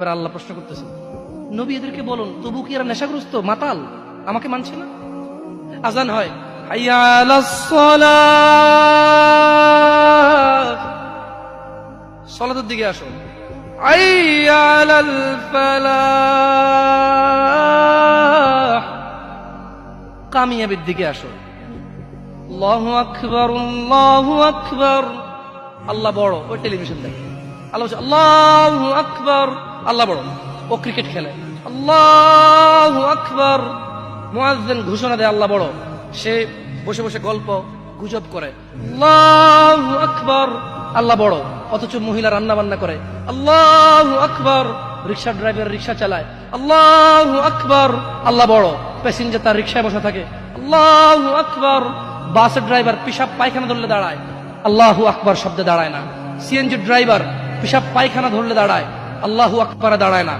এবার আল্লাহ প্রশ্ন করতেছে নবী এদেরকে বলুন, তবু কি এরা নেশাগ্রস্ত, মাতাল? আমাকে মানছে না? আজান হয়। সলাতের দিকে আসো। কামিয়াবির দিকে আসো। আকবার আকবার। আল্লাহ বড়, ওই টেলিভিশন দেখে আল্লাহ আল্লাহু আকবার। আল্লাহ বড় ও ক্রিকেট খেলে। আল্লাহু আকবার। মুয়াজ্জিন ঘোষণা দেয়, আল্লাহ বড় সে বসে বসে গল্প, গুজব করে। আল্লাহু আকবর। আল্লাহ বড় অথচ মহিলা রান্না বান্না করে। আল্লাহু আকবর। রিক্সা ড্রাইভার রিক্সা চালায়। আল্লাহু আকবর। আল্লাহ বড় প্যাসেঞ্জার তার রিক্সায় বসে থাকে। আল্লাহু আকবর। বাসের ড্রাইভার পিসাব পায়খানা ধরলে দাঁড়ায়। আল্লাহু আকবার শব্দে দাঁড়ায় না। সিএনজি ড্রাইভার পিসাব পায়খানা ধরলে দাঁড়ায়। আল্লাহু আকবারে দাঁড়ায় না।